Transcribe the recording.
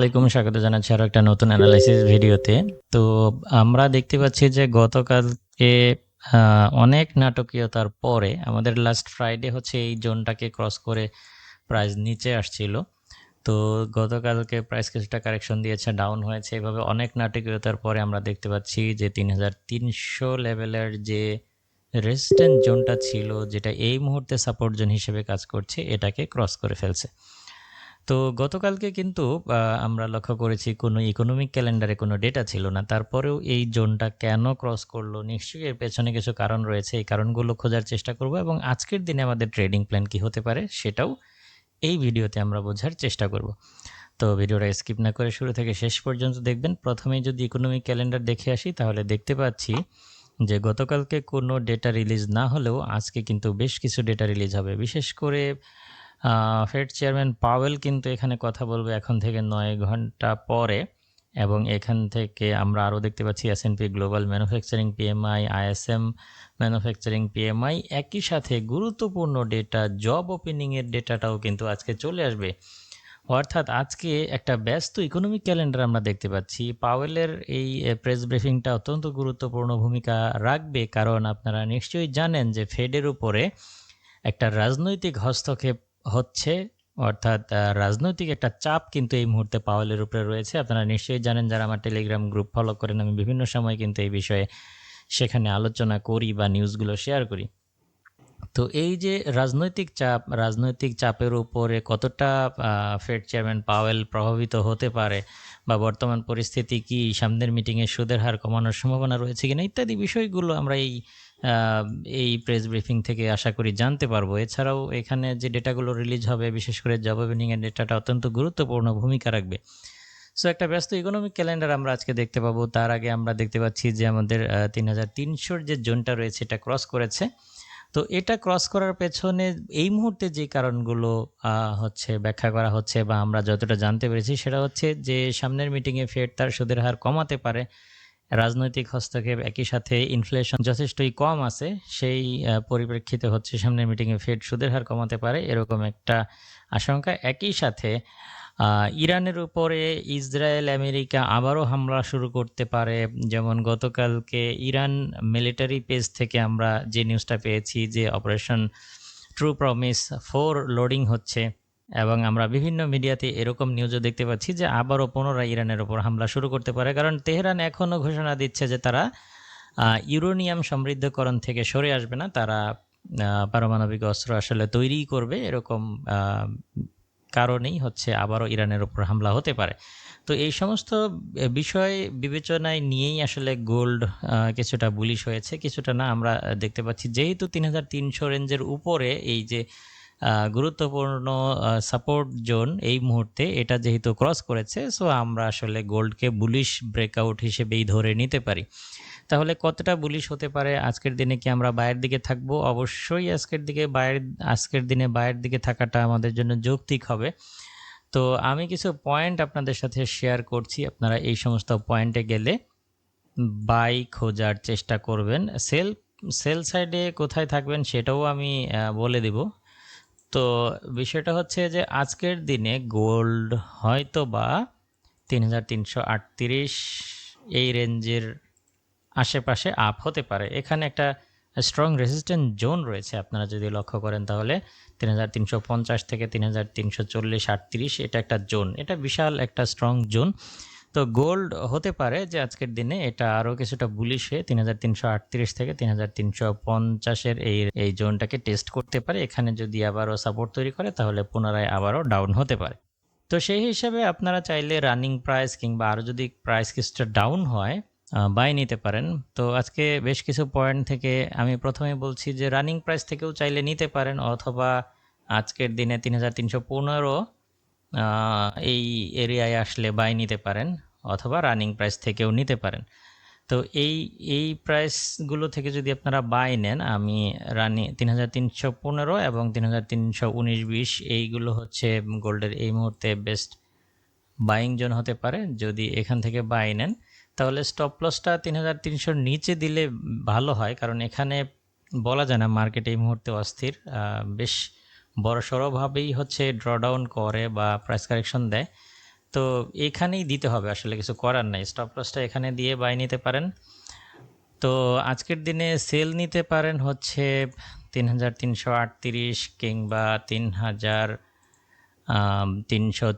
আসসালামাইকুম স্বাগত জানাচ্ছি আরও একটা নতুন অ্যানালাইসিস ভিডিওতে। তো আমরা দেখতে পাচ্ছি যে গতকালকে অনেক নাটকীয়তার পরে আমাদের লাস্ট ফ্রাইডে হচ্ছে এই জোনটাকে ক্রস করে প্রাইস নিচে আসছিল। তো গতকালকে প্রাইস কিছুটা কারেকশন দিয়েছে ডাউন হয়েছে। এভাবে অনেক নাটকীয়তার পরে আমরা দেখতে পাচ্ছি যে তিন হাজার তিনশো লেভেলের যে রেজিস্ট্যান্ট জোনটা ছিল, যেটা এই মুহূর্তে সাপোর্ট জোন হিসেবে কাজ করছে, এটাকে ক্রস করে ফেলছে। তো গতকালকে কিন্তু আমরা লক্ষ্য করেছি কোনো ইকোনমিক ক্যালেন্ডারে কোনো ডেটা ছিল না। তারপরেও এই জোনটা কেন ক্রস করল নিশ্চয়ই এর পেছনে কিছু কারণ রয়েছে। এই কারণগুলো খোঁজার চেষ্টা করব এবং আজকের দিনে আমাদের ট্রেডিং প্ল্যান কি হতে পারে সেটাও এই ভিডিওতে আমরা বোঝার চেষ্টা করব। তো ভিডিওটা স্কিপ না করে শুরু থেকে শেষ পর্যন্ত দেখবেন। প্রথমেই যদি ইকোনমিক ক্যালেন্ডার দেখে আসি, তাহলে দেখতে পাচ্ছি যে গতকালকে কোনো ডেটা রিলিজ না হলেও আজকে কিন্তু বেশ কিছু ডেটা রিলিজ হবে। বিশেষ করে ফেড চেয়ারম্যান পাওয়েল কিন্তু এখানে কথা বলবে এখন থেকে নয় ঘণ্টা পরে এবং এখান থেকে আমরা আরও দেখতে পাচ্ছি S and P global manufacturing PMI ISM manufacturing PMI একই সাথে গুরুত্বপূর্ণ ডেটা জব ওপেনিংয়ের ডেটাটাও কিন্তু আজকে চলে আসবে। অর্থাৎ আজকে একটা ব্যস্ত ইকোনমিক ক্যালেন্ডার আমরা দেখতে পাচ্ছি। পাওয়েলের এই প্রেস ব্রিফিংটা অত্যন্ত গুরুত্বপূর্ণ ভূমিকা রাখবে। কারণ আপনারা নিশ্চয়ই জানেন যে ফেডের উপরে একটা রাজনৈতিক হস্তক্ষেপ হচ্ছে, অর্থাৎ রাজনৈতিক একটা চাপ কিন্তু এই মুহূর্তে পাওয়েলের উপরে রয়েছে। আপনারা নিশ্চয়ই জানেন যারা আমার টেলিগ্রাম গ্রুপ ফলো করেন, আমি বিভিন্ন সময় কিন্তু এই বিষয়ে সেখানে আলোচনা করি বা নিউজগুলো শেয়ার করি। তো এই যে রাজনৈতিক চাপ, রাজনৈতিক চাপের উপরে কতটা ফেড চেয়ারম্যান পাওয়েল প্রভাবিত হতে পারে বা বর্তমান পরিস্থিতি কি, সামনের মিটিংয়ে সুদের হার কমানোর সম্ভাবনা রয়েছে কিনা, ইত্যাদি বিষয়গুলো আমরা এই এই প্রেস ব্রিফিং থেকে আশা করি জানতে পারব। এছাড়াও এখানে যে ডেটাগুলো রিলিজ হবে, বিশেষ করে জব ওপেনিংয়ের ডেটাটা অত্যন্ত গুরুত্বপূর্ণ ভূমিকা রাখবে। সো একটা ব্যস্ত ইকোনমিক ক্যালেন্ডার আমরা আজকে দেখতে পাবো। তার আগে আমরা দেখতে পাচ্ছি যে আমাদের তিন হাজার তিনশোর যে জোনটা রয়েছে, এটা ক্রস করেছে। তো এটা ক্রস করার পেছনে এই মুহূর্তে যে কারণগুলো হচ্ছে ব্যাখ্যা করা হচ্ছে বা আমরা যতটা জানতে পেরেছি, সেটা হচ্ছে যে সামনের মিটিংয়ে ফেড তার সুদের হার কমাতে পারে। রাজনৈতিক হস্তক্ষেপ একই সাথে ইনফ্লেশন যথেষ্টই কম আছে, সেই পরিপ্রেক্ষিতে হচ্ছে সামনের মিটিংয়ে ফেড সুদের হার কমাতে পারে এরকম একটা আশঙ্কা। একই সাথে ইরানের উপরে ইসরায়েল, আমেরিকা আবারও হামলা শুরু করতে পারে। যেমন গতকালকে ইরান মিলিটারি পেজ থেকে আমরা যে নিউজটা পেয়েছি যে operation true promise four loading হচ্ছে এবং আমরা বিভিন্ন মিডিয়াতে এরকম নিউজও দেখতে পাচ্ছি যে আবারও পুনরায় ইরানের ওপর হামলা শুরু করতে পারে। কারণ তেহরান এখনও ঘোষণা দিচ্ছে যে তারা ইউরোনিয়াম সমৃদ্ধকরণ থেকে সরে আসবে না। তারা পারমাণবিক অস্ত্র আসলে তৈরি করবে। এরকম কারণেই হচ্ছে আবারও ইরানের ওপর হামলা হতে পারে। তো এই সমস্ত বিষয় বিবেচনায় নিয়েই আসলে গোল্ড কিছুটা বুলিশ হয়েছে, কিছুটা না। আমরা দেখতে পাচ্ছি যেহেতু তিন হাজার তিনশো রেঞ্জের উপরে এই যে গুরুত্বপূর্ণ সাপোর্ট জোন এই মুহূর্তে এটা যেহেতু ক্রস করেছে সো আমরা আসলে গোল্ডকে বুলিশ ব্রেকআউট হিসেবেই ধরে নিতে পারি। তাহলে কতটা বুলিশ হতে পারে? আজকের দিনে কি আমরা বায়ের দিকে থাকব? অবশ্যই আজকের দিকে বায়ের আজকের দিনে বায়ের দিকে থাকাটা আমাদের জন্য যৌক্তিক হবে। তো আমি কিছু পয়েন্ট আপনাদের সাথে শেয়ার করছি, আপনারা এই সমস্ত পয়েন্টে গেলে বাই খোঁজার চেষ্টা করবেন। সেল সেল সাইডে কোথায় থাকবেন সেটাও আমি বলে দিব। তো বিষয়টা হচ্ছে যে আজকের দিনে গোল্ড হয়তো বা তিন হাজার তিনশো আটত্রিশ এই রেঞ্জের আশেপাশে আপ হতে পারে। এখানে একটা স্ট্রং রেজিস্ট্যান্ট জোন রয়েছে, আপনারা যদি লক্ষ্য করেন তাহলে। তিন হাজার তিনশো পঞ্চাশ থেকে তিন হাজার তিনশো চল্লিশ আটত্রিশ এটা একটা জোন এটা বিশাল একটা স্ট্রং জোন তো গোল্ড হতে পারে যে আজকের দিনে এটা আরও কিছুটা বুলিশ হয়ে তিন হাজার তিনশো আটত্রিশ থেকে তিন হাজার তিনশো পঞ্চাশের এই এই জোনটাকে টেস্ট করতে পারে। এখানে যদি আবারও সাপোর্ট তৈরি করে তাহলে পুনরায় আবারও ডাউন হতে পারে। তো সেই হিসাবে আপনারা চাইলে রানিং প্রাইস কিংবা আরও যদি প্রাইস কিছুটা ডাউন হয় বাই নিতে পারেন। তো আজকে বেশ কিছু পয়েন্ট থেকে আমি প্রথমে বলছি যে রানিং প্রাইস থেকেও চাইলে নিতে পারেন অথবা আজকের দিনে তিন হাজার তিনশো পনেরো এই এরিয়ায় আসলে বাই নিতে পারেন। অথবা রানিং প্রাইস থেকেও নিতে পারেন। তো এই এই প্রাইসগুলো থেকে যদি আপনারা বাই নেন, আমি রানি তিন হাজার তিনশো পনেরো এবং তিন হাজার তিনশো উনিশ বিশ, এইগুলো হচ্ছে গোল্ডের এই মুহূর্তে বেস্ট বাইং জোন হতে পারে। যদি এখান থেকে বাই নেন, তাহলে স্টপ লসটা তিন হাজার তিনশোর নিচে দিলে ভালো হয়, কারণ এখানে বলা যায় না মার্কেট এই মুহূর্তে অস্থির। বেশ বড়সড়ভাবেই হচ্ছে ড্রডাউন করে বা প্রাইস কারেকশন দেয়। তো এখানেই দিতে হবে, আসলে কিছু করার নাই। স্টপ লসটা এখানে দিয়ে বাই নিতে পারেন। তো আজকের দিনে সেল নিতে পারেন হচ্ছে তিন হাজার তিনশো আটত্রিশ কিংবা তিন হাজার তিনশো